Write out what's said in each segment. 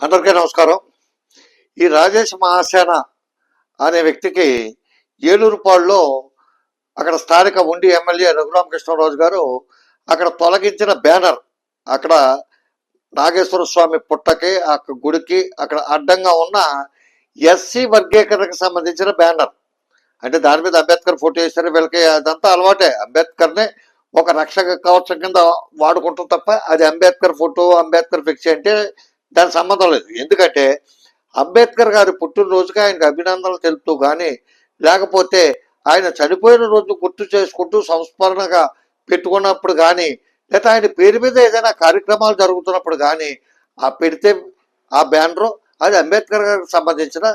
అందరికీ నమస్కారం. ఈ రాజేష్ మహాసేన అనే వ్యక్తికి ఏలూరుపాడులో అక్కడ స్థానిక ఉండి ఎమ్మెల్యే రఘురామకృష్ణరాజు గారు అక్కడ తొలగించిన బ్యానర్ అక్కడ నాగేశ్వర స్వామి పుట్టకి ఆ గుడికి అక్కడ అడ్డంగా ఉన్న ఎస్సీ వర్గీకరణకు సంబంధించిన బ్యానర్. అంటే దాని మీద అంబేద్కర్ ఫోటో వేసారు వీళ్ళకి అదంతా అలవాటే. అంబేద్కర్నే ఒక రక్షక కవచం కింద వాడుకుంటాం తప్ప అది అంబేద్కర్ ఫోటో అంబేద్కర్ ఫిక్స్ అంటే దాని సంబంధం లేదు. ఎందుకంటే అంబేద్కర్ గారి పుట్టినరోజుకి ఆయనకు అభినందనలు తెలుపుతూ కానీ లేకపోతే ఆయన చనిపోయిన రోజు గుర్తు చేసుకుంటూ సంస్మరణగా పెట్టుకున్నప్పుడు కానీ లేదా ఆయన పేరు మీద ఏదైనా కార్యక్రమాలు జరుగుతున్నప్పుడు కానీ ఆ పెడితే ఆ బ్యానరు అది అంబేద్కర్ గారికి సంబంధించిన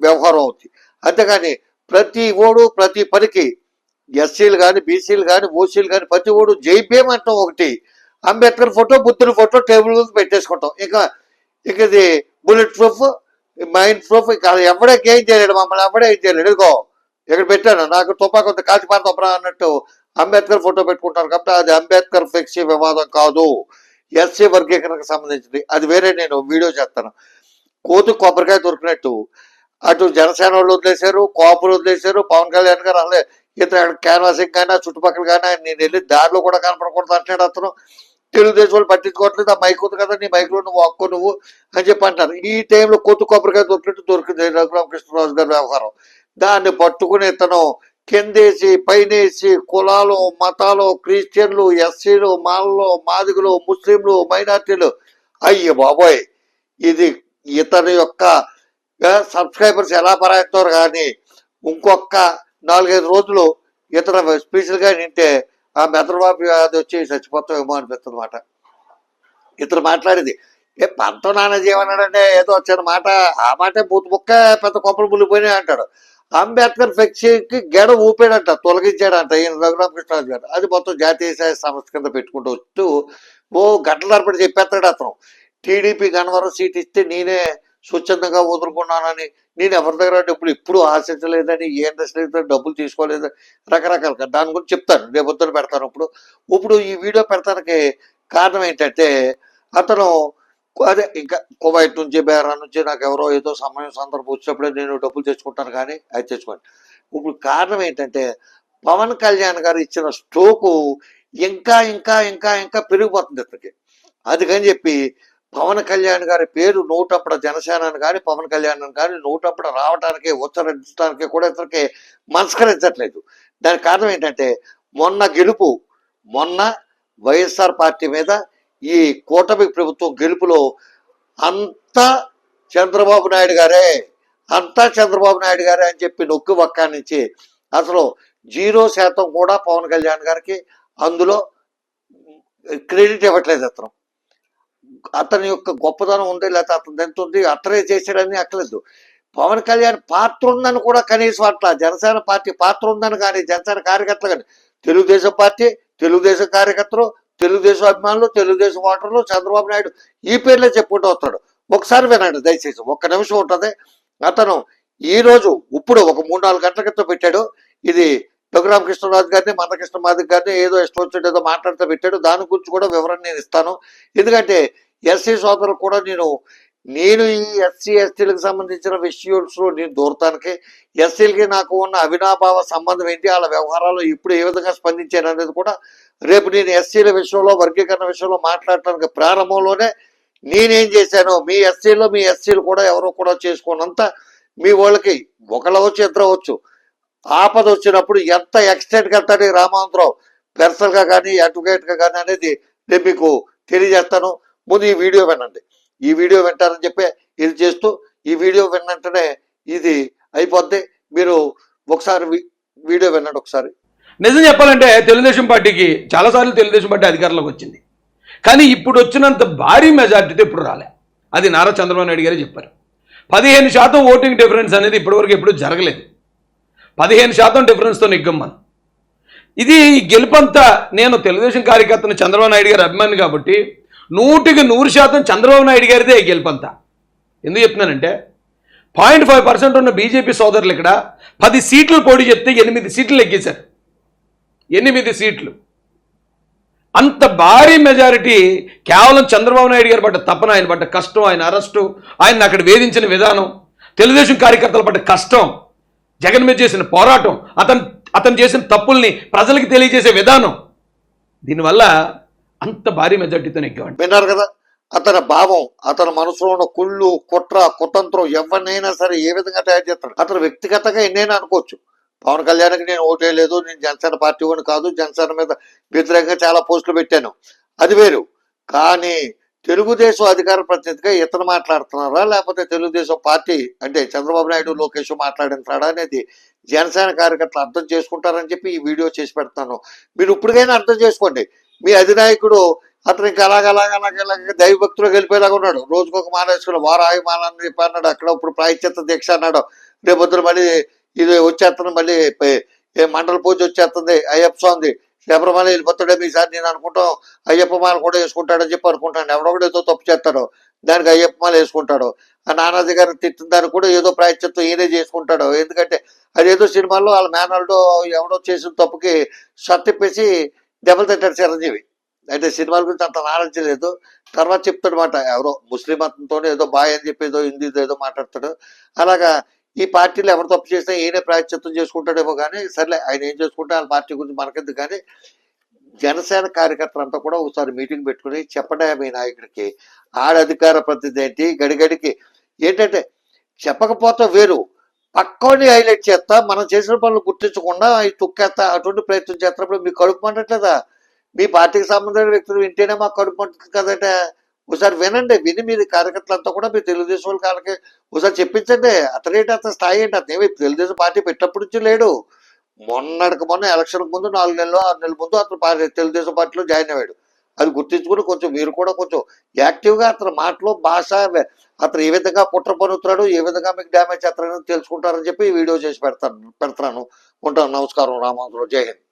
వ్యవహారం అవుతుంది అంతేగాని ప్రతి ఓడు ప్రతి పనికి ఎస్సీలు కానీ బీసీలు కానీ ఓసీలు కానీ ప్రతి ఓడు జైబీఎం అంటాం ఒకటి. అంబేద్కర్ ఫోటో బుద్ధుని ఫోటో టేబుల్ మీద పెట్టేసుకుంటాం. ఇంకా ఇక ఇది బుల్లెట్ ప్రూఫ్ మైండ్ ప్రూఫ్ ఇక ఎవడకి ఏం చేయలేడు మమ్మల్ని ఎవడే ఏం చేయలేడు. ఇదిగో ఇక్కడ పెట్టాను. నాకు తుపాకు కొంత కాల్చి పారతొప్పరా అన్నట్టు అంబేద్కర్ ఫోటో పెట్టుకుంటారు కాబట్టి అది అంబేద్కర్ ఫ్లెక్సీ వివాదం కాదు. ఎస్సీ వర్గీకరణకు సంబంధించింది. అది వేరే నేను వీడియో చేస్తాను. కోతి కొబ్బరికాయ దొరికినట్టు. అటు జనసేన వాళ్ళు వదిలేశారు కోపులు వదిలేశారు పవన్ కళ్యాణ్ గారు అసలే ఇతను క్యాన్వాసింగ్ కానీ చుట్టుపక్కల కానీ నేను వెళ్ళి దారిలో కూడా కనపడకూడదు అంటున్నాడు అతను. తెలుగుదేశం వాళ్ళు పట్టించుకోవట్లేదు ఆ మైక్ ఉంది కదా నీ మైక్లో నువ్వు అక్కు నువ్వు అని చెప్పి అంటారు. ఈ టైంలో కొత్త కొబ్బరికాయ దొరికినట్టు దొరికింది రఘురామకృష్ణరాజు గారి వ్యవహారం. దాన్ని పట్టుకుని ఇతను కిందేసి పైనేసి కులాలు మతాలు క్రిస్టియన్లు ఎస్సీలు మాలలో మాదిగులు ముస్లింలు మైనార్టీలు. అయ్యి బాబోయ్! ఇది ఇతని యొక్క సబ్స్క్రైబర్స్ ఎలా పరాయిస్తారు కానీ ఇంకొక నాలుగైదు రోజులు ఇతర స్పీచ్లుగా నింటే ఆ మెదడుబాబు అది వచ్చి చచ్చిపోతామేమో అనిపిస్తుంది మాట. ఇతను మాట్లాడేది ఏ పంతో నాన్న జీవనాడంటే ఏదో వచ్చిన మాట ఆ మాట బూత్ బుక్క పెద్ద కొప్పలు మునిగిపోయినాయి అంటాడు. అంబేద్కర్ ఫ్లెక్సీకి గెడ ఊపాడంట తొలగించాడంట ఈయన రఘురామకృష్ణరాజు గారు. అది మొత్తం జాతీయ స్థాయి సంస్థ కింద పెట్టుకుంటూ వస్తూ ఓ గంటల తరబడి చెప్పేస్తాడు అతను. టీడీపీ గణవరం సీట్ ఇస్తే నేనే స్వచ్ఛందంగా వదులుకున్నానని నేను ఎవరి దగ్గర డబ్బులు ఇప్పుడు ఆశించలేదని ఏ ఇండస్ట్రీ డబ్బులు తీసుకోలేదు రకరకాలుగా దాని గురించి చెప్తాను. రేపు పెడతాను ఇప్పుడు. ఇప్పుడు ఈ వీడియో పెడతానికి కారణం ఏంటంటే అతను అదే ఇంకా కువైట్ నుంచి బేరా నుంచి నాకు ఎవరో ఏదో సమయం సందర్భం వచ్చినప్పుడే నేను డబ్బులు తెచ్చుకుంటాను కానీ అది తెచ్చుకోండి ఇప్పుడు కారణం ఏంటంటే పవన్ కళ్యాణ్ గారు ఇచ్చిన స్ట్రోకు ఇంకా ఇంకా ఇంకా ఇంకా పెరిగిపోతుంది ఇతనికి అందుకని చెప్పి పవన్ కళ్యాణ్ గారి పేరు నూటప్పుడు జనసేన కానీ పవన్ కళ్యాణ్ కానీ నూటప్పుడు రావడానికి ఉచ్చరించడానికి కూడా ఇతనికి మనస్కరించట్లేదు. దానికి కారణం ఏంటంటే మొన్న గెలుపు మొన్న వైఎస్ఆర్ పార్టీ మీద ఈ కూటమి ప్రభుత్వం గెలుపులో అంతా చంద్రబాబు నాయుడు గారే అంతా చంద్రబాబు నాయుడు గారే అని చెప్పి నొక్కి వక్కా నుంచి అసలు జీరో శాతం కూడా పవన్ కళ్యాణ్ గారికి అందులో క్రెడిట్ ఇవ్వట్లేదు అతను. అతని యొక్క గొప్పతనం ఉంది లేకపోతే అతను ఎంత ఉంది అతనే చేశాడని అక్కలేదు పవన్ కళ్యాణ్ పాత్ర ఉందని కూడా కనీసం అట్లా జనసేన పార్టీ పాత్ర ఉందని కానీ జనసేన కార్యకర్తలు కానీ తెలుగుదేశం పార్టీ తెలుగుదేశం కార్యకర్తలు తెలుగుదేశం అభిమానులు తెలుగుదేశం ఓటర్లు చంద్రబాబు నాయుడు ఈ పేర్లే చెప్పుకుంటూ వస్తాడు. ఒకసారి వినండి దయచేసి ఒక్క నిమిషం ఉంటుంది. అతను ఈ రోజు ఇప్పుడు ఒక మూడు నాలుగు గంటల క్రితం పెట్టాడు. ఇది రఘురామకృష్ణరాజు గారిని మందకృష్ణ మాదిక్ గారిని ఏదో ఇష్టం వచ్చినట్టు ఏదో మాట్లాడుతూ పెట్టాడు. దాని గురించి కూడా వివరణ నేను ఇస్తాను. ఎందుకంటే ఎస్సీ సోదరులు కూడా నేను నేను ఈ ఎస్సీ ఎస్టీలకు సంబంధించిన విషయాల్లో నేను దూరతానికి ఎస్సీలకి నాకు ఉన్న అవినాభావ సంబంధం ఏంటి వాళ్ళ వ్యవహారాలు ఇప్పుడు ఏ విధంగా స్పందించాను అనేది కూడా రేపు నేను ఎస్సీల విషయంలో వర్గీకరణ విషయంలో మాట్లాడటానికి ప్రారంభంలోనే నేనేం చేశాను మీ ఎస్సీలో మీ ఎస్సీలు కూడా ఎవరో కూడా చేసుకున్నంత మీ వాళ్ళకి ఒకళ్ళవచ్చు ఇద్దరు అవచ్చు ఆపద వచ్చినప్పుడు ఎంత ఎక్స్టెంట్కి వెళ్తాడు ఈ రామాంతరావు పెర్సనల్గా కానీ అడ్వకేట్గా కానీ అనేది నేను మీకు తెలియజేస్తాను. ముందు ఈ వీడియో వినండి. ఈ వీడియో వింటారని చెప్పి ఇది చేస్తూ ఈ వీడియో విన్నంటనే ఇది అయిపోద్ది. మీరు ఒకసారి వీడియో వినండి ఒకసారి. నిజం చెప్పాలంటే తెలుగుదేశం పార్టీకి చాలాసార్లు తెలుగుదేశం పార్టీ అధికారంలోకి వచ్చింది. కానీ ఇప్పుడు వచ్చినంత భారీ మెజార్టీతో ఇప్పుడు రాలే. అది నారా చంద్రబాబు నాయుడు గారే చెప్పారు. పదిహేను శాతం ఓటింగ్ డిఫరెన్స్ అనేది ఇప్పటివరకు ఎప్పుడు జరగలేదు. పదిహేను శాతం డిఫరెన్స్తో నిగ్గమ్మను ఇది ఈ గెలుపంతా నేను తెలుగుదేశం కార్యకర్తను చంద్రబాబు నాయుడు గారు అభిమాని కాబట్టి నూటికి నూరు శాతం చంద్రబాబు నాయుడు గారిదే గెలుపంతా. ఎందుకు చెప్తున్నానంటే పాయింట్ ఫైవ్ పర్సెంట్ ఉన్న బీజేపీ సోదరులు ఇక్కడ పది సీట్లు పోటీ చెప్తే ఎనిమిది సీట్లు ఎక్కేశారు. ఎనిమిది సీట్లు. అంత భారీ మెజారిటీ కేవలం చంద్రబాబు నాయుడు గారు పడ్డ తపన ఆయన పడ్డ కష్టం ఆయన అరెస్టు ఆయన అక్కడ వేధించిన విధానం తెలుగుదేశం కార్యకర్తలు పడ్డ కష్టం జగన్ మీద చేసిన పోరాటం అతను అతను చేసిన తప్పుల్ని ప్రజలకు తెలియజేసే విధానం. దీనివల్ల అంత భారీ మెజార్టీతో నెగ్గేవాడు విన్నారు కదా అతని భావం అతని మనసులో ఉన్న కుళ్ళు కుట్ర కుతంత్రం ఎవరినైనా సరే ఏ విధంగా తయారు చేస్తాడు? అతను వ్యక్తిగతంగా ఎన్నైనా అనుకోవచ్చు. పవన్ కళ్యాణ్కి నేను ఓటేయలేదు నేను జనసేన పార్టీ వాడిని కాదు జనసేన మీద వ్యతిరేకంగా చాలా పోస్టులు పెట్టాను. అది వేరు. కానీ తెలుగుదేశం అధికార ప్రతినిధిగా ఇతను మాట్లాడుతున్నారా లేకపోతే తెలుగుదేశం పార్టీ అంటే చంద్రబాబు నాయుడు లోకేష్ మాట్లాడించాడా అనేది జనసేన కార్యకర్తలు అర్థం చేసుకుంటారని చెప్పి ఈ వీడియో చేసి పెడతాను. మీరు ఇప్పటికైనా అర్థం చేసుకోండి. మీ అధినాయకుడు అతనికి ఇంకా అలాగ అలాగ వెళ్ళిపోయేలాగా ఉన్నాడు. రోజుకొక మానేసుకుని వార వేసుకుని వారాయి మాల చెప్పి అన్నాడు అక్కడ ఇప్పుడు ప్రాయశ్చిత్త దీక్ష అన్నాడు. రేపొద్దున మళ్ళీ ఇది వచ్చేస్తుంది మళ్ళీ ఏ మండల పూజ వచ్చేస్తుంది అయ్యప్ప స్వామి శబరిమల వెళ్ళిపోతాడే మీసారి నేను అనుకుంటాం అయ్యప్ప మాల కూడా వేసుకుంటాడని చెప్పి అనుకుంటాను. కూడా ఏదో తప్పు చేస్తాడు. దానికి అయ్యప్ప మాల వేసుకుంటాడు. ఆ నానాజీ గారు తిట్టిన దానికి కూడా ఏదో ప్రాయశ్చిత్తం ఈయనే చేసుకుంటాడు. ఎందుకంటే అదేదో సినిమాల్లో వాళ్ళ మేనల్డో ఎవడో చేసిన తప్పుకి షర్టిప్పేసి దెబ్బలు తిట్టాడు చిరంజీవి. అయితే సినిమాల గురించి అంత నాలెడ్జ్ లేదు. తర్వాత చెప్తాడనమాట ఎవరో ముస్లిం మతంతో ఏదో బాయ్ అని చెప్పి ఏదో హిందీతో ఏదో మాట్లాడతాడు. అలాగా ఈ పార్టీలో ఎవరు తప్పు చేసినా ఈయనే ప్రాయశ్చిత్తం చేసుకుంటాడేమో కానీ సర్లే ఆయన ఏం చేసుకుంటే వాళ్ళ పార్టీ గురించి మనకెందుకు కానీ జనసేన కార్యకర్తలంతా కూడా ఒకసారి మీటింగ్ పెట్టుకుని చెప్పండి మీ నాయకుడికి. ఆడ అధికార ప్రతినిధి ఏంటి? గడిగడికి. ఏంటంటే చెప్పకపోతే వేరు. పక్కని హైలైట్ చేస్తా మనం చేసిన పనులు గుర్తించకుండా అవి తొక్కేస్తా అటువంటి ప్రయత్నం చేస్తున్నప్పుడు మీకు కడుపు మంటట్లేదా మీ పార్టీకి సంబంధించిన వ్యక్తులు వింటేనే మాకు కడుపు మంటుంది కదట. ఒకసారి వినండి విని మీరు కార్యకర్తలంతా కూడా మీ తెలుగుదేశం వాళ్ళ కాళ్ళకి ఒకసారి చెప్పించండి. అతనేంటి అతని స్థాయి ఏంటి? అతను తెలుగుదేశం పార్టీ పెట్టినప్పటి నుంచి లేడు. మొన్నటికి మొన్న ఎలక్షన్ ముందు నాలుగు నెలలు ఆరు నెలల ముందు అతను పార్టీ తెలుగుదేశం పార్టీలో జాయిన్ అయ్యాడు. అది గుర్తించుకుని కొంచెం మీరు కూడా కొంచెం యాక్టివ్గా అతని మాటలో భాష అతను ఏ విధంగా కుట్ర పనుతున్నాడు ఏ విధంగా మీకు డ్యామేజ్ చేస్తారని తెలుసుకుంటారని చెప్పి వీడియో చేసి పెడతాను పెడతాను. ఉంటాను. నమస్కారం. రామాంధ్రులు జై హింద్.